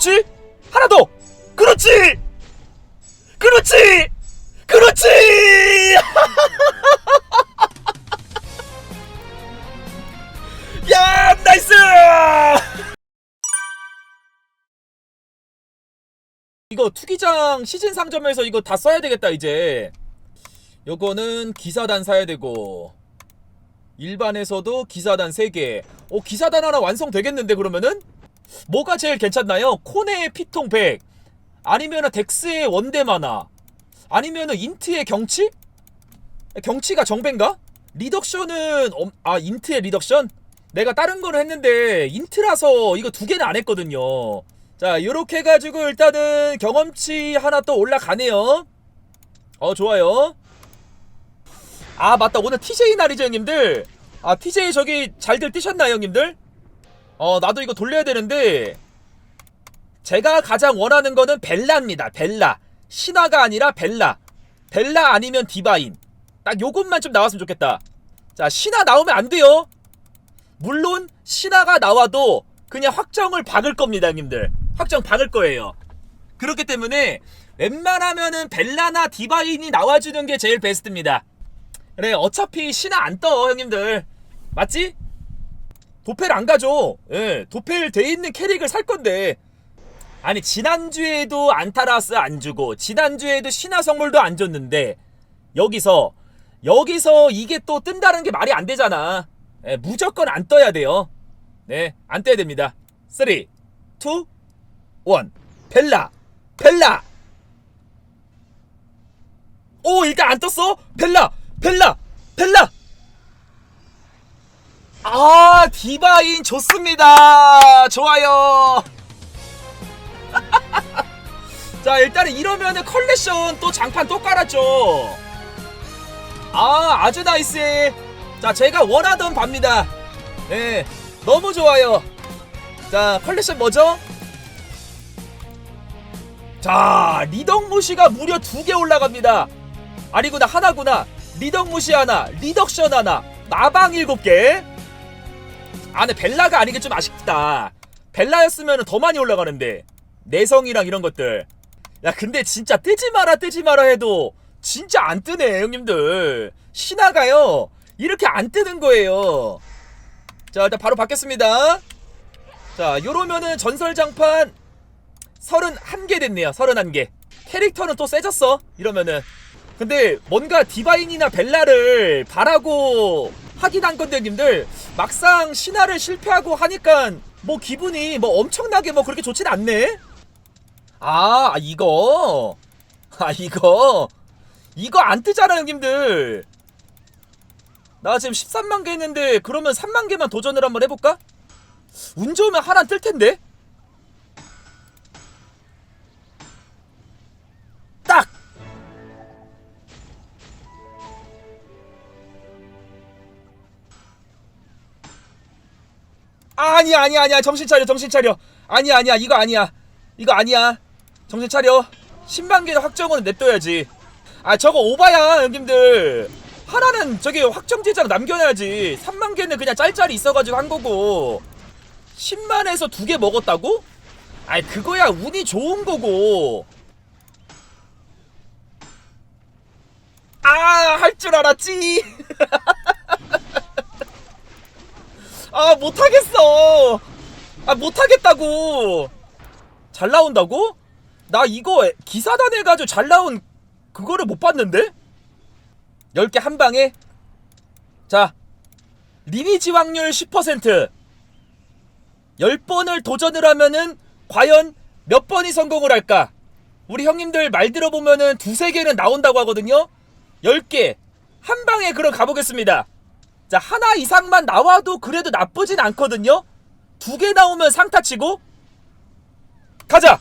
그렇지? 하나 더! 그렇지! 그렇지! 그렇지! 야 나이스! 이거 투기장 시즌 상점에서 이거 다 써야 되겠다 이제. 요거는 기사단 사야 되고 일반에서도 기사단 3개. 오 기사단 하나 완성되겠는데 그러면은? 뭐가 제일 괜찮나요? 코네의 피통 100 아니면은 덱스의 원대 마나 아니면은 인트의 경치? 경치가 정배인가? 리덕션은 엄- 아 인트의 리덕션? 내가 다른 거는 했는데 인트라서 이거 두 개는 안 했거든요 자 요렇게 해가지고 일단은 경험치 하나 또 올라가네요 어 좋아요 아 맞다 오늘 TJ 날이죠 형님들 아 TJ 저기 잘들 뛰셨나요 형님들? 어 나도 이거 돌려야 되는데 제가 가장 원하는 거는 벨라입니다. 벨라. 신화가 아니라 벨라. 벨라 아니면 디바인. 딱 요것만 좀 나왔으면 좋겠다. 자 신화 나오면 안 돼요. 물론 신화가 나와도 그냥 확정을 박을 겁니다 형님들. 확정 박을 거예요. 그렇기 때문에 웬만하면은 벨라나 디바인이 나와주는 게 제일 베스트입니다. 그래 어차피 신화 안 떠 형님들. 맞지? 도펠 안 가죠. 예 도펠 돼 있는 캐릭을 살 건데. 아니 지난주에도 안타라스 안 주고 지난주에도 신화 선물도 안 줬는데 여기서 여기서 이게 또 뜬다는 게 말이 안 되잖아. 예, 무조건 안 떠야 돼요. 네 안 떠야 됩니다. 3 2 1 벨라 벨라! 오 일단 안 떴어? 벨라 벨라 벨라 아 디바인 좋습니다. 좋아요. 자 일단은 이러면은 컬렉션 또 장판 또 깔았죠. 아 아주 나이스 자 제가 원하던 밥니다. 네 너무 좋아요. 자 컬렉션 뭐죠? 자 리덕무시가 무려 두 개 올라갑니다. 아니구나 하나구나. 리덕무시 하나 리덕션 하나. 마방 일곱 개 아네 벨라가 아닌 게 좀 아쉽다. 벨라였으면 더 많이 올라가는데. 내성이랑 이런 것들. 야 근데 진짜 뜨지 마라 뜨지 마라 해도 진짜 안 뜨네 형님들. 신화가요. 이렇게 안 뜨는 거예요. 자 일단 바로 받겠습니다. 자 요러면은 전설장판 31개 됐네요 31개. 캐릭터는 또 세졌어 이러면은. 근데 뭔가 디바인이나 벨라를 바라고 하긴 한 건데 님들 막상 신화를 실패하고 하니까 뭐 기분이 뭐 엄청나게 뭐 그렇게 좋진 않네. 아 이거. 아 이거. 이거 안 뜨잖아 형님들. 나 지금 13만 개 했는데 그러면 3만 개만 도전을 한번 해볼까? 운 좋으면 하나 뜰 텐데 아니야 아니야 아니야. 정신 차려 정신 차려. 아니야 아니야. 이거 아니야. 이거 아니야. 정신 차려. 10만 개 확정은 냅둬야지. 아 저거 오바야 형님들. 하나는 저기 확정 제작 남겨놔야지. 3만 개는 그냥 짤짤이 있어가지고 한 거고. 10만에서 두 개 먹었다고? 아이 그거야 운이 좋은 거고. 아 할 줄 알았지 아 못하겠어 아 못하겠다고 잘 나온다고? 나 이거 기사단 해가지고 잘 나온 그거를 못 봤는데? 10개 한 방에? 자 리니지 확률 10% 10번을 도전을 하면은 과연 몇 번이 성공을 할까? 우리 형님들 말 들어보면은 두세 개는 나온다고 하거든요? 10개 한 방에 그럼 가보겠습니다 자 하나 이상만 나와도 그래도 나쁘진 않거든요? 두 개 나오면 상타 치고? 가자!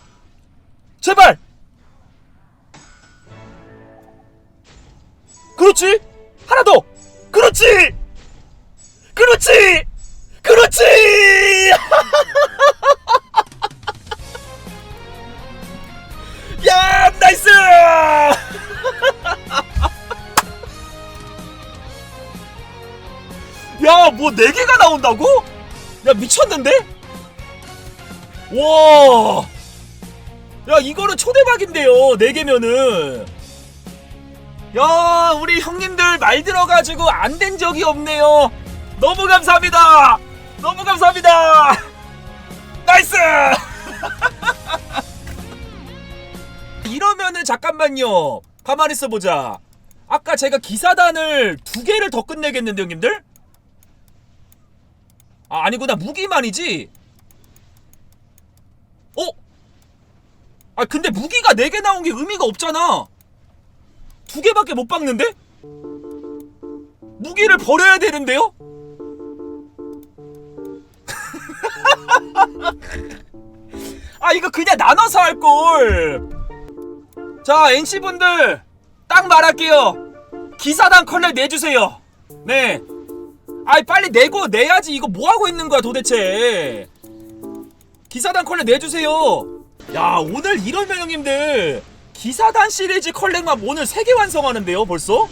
제발! 그렇지! 하나 더! 그렇지! 그렇지! 그렇지 야, 뭐, 네 개가 나온다고? 야, 미쳤는데? 와, 야 이거는 초대박인데요 네 개면은. 야 우리 형님들 말 들어가지고 안 된 적이 없네요. 너무 감사합니다. 너무 감사합니다. 나이스! 이러면은 잠깐만요. 가만히 있어보자. 아까 제가 기사단을 두 개를 더 끝내겠는데 형님들 아 아니구나 무기만이지 어? 아 근데 무기가 4개 나온 게 의미가 없잖아 두 개밖에 못 박는데? 무기를 버려야 되는데요? 아 이거 그냥 나눠서 할걸 자 NC분들 딱 말할게요 기사단 컬렉 내주세요 네 아이 빨리 내고 내야지. 이거 뭐 하고 있는 거야 도대체? 기사단 컬렉 내주세요. 야 오늘 이러면 형님들. 기사단 시리즈 컬렉만 오늘 3개 완성하는데요 벌써?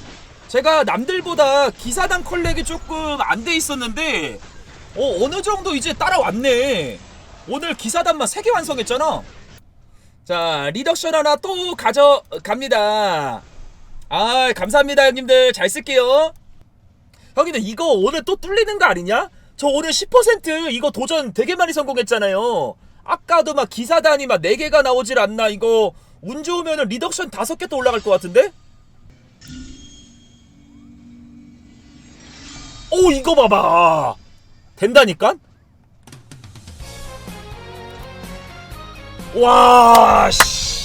제가 남들보다 기사단 컬렉이 조금 안 돼 있었는데 어 어느 정도 이제 따라왔네. 오늘 기사단만 3개 완성했잖아. 자 리덕션 하나 또 가져갑니다. 아 감사합니다 형님들. 잘 쓸게요 형님들 이거 오늘 또 뚫리는 거 아니냐? 저 오늘 10% 이거 도전 되게 많이 성공했잖아요 아까도 막 기사단이 막 4개가 나오질 않나 이거 운 좋으면 리덕션 5개 또 올라갈 것 같은데? 오 이거 봐봐 된다니까? 와 씨.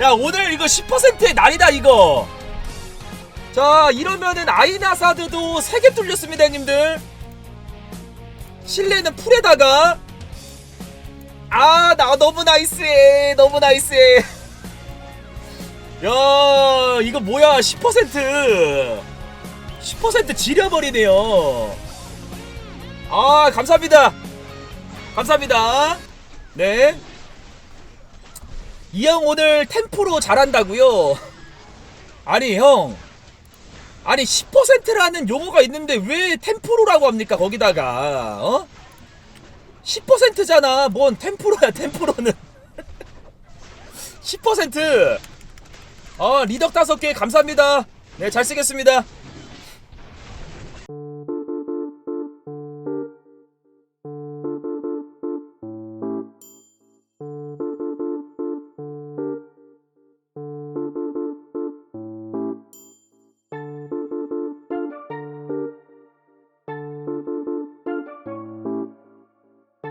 야 오늘 이거 10%의 날이다 이거. 자 이러면은 아이나사드도 3개 뚫렸습니다 형님들. 실내는 풀에다가. 아 나 너무 나이스해 너무 나이스해. 야 이거 뭐야 10% 10% 지려버리네요. 아 감사합니다. 감사합니다. 네 이 형 오늘 템프로 잘한다고요? 아니 형. 아니 10%라는 용어가 있는데 왜 템프로라고 합니까 거기다가? 어? 10%잖아. 뭔 템프로야 템프로는. 10%어 리덕 다섯 개 감사합니다. 네 잘 쓰겠습니다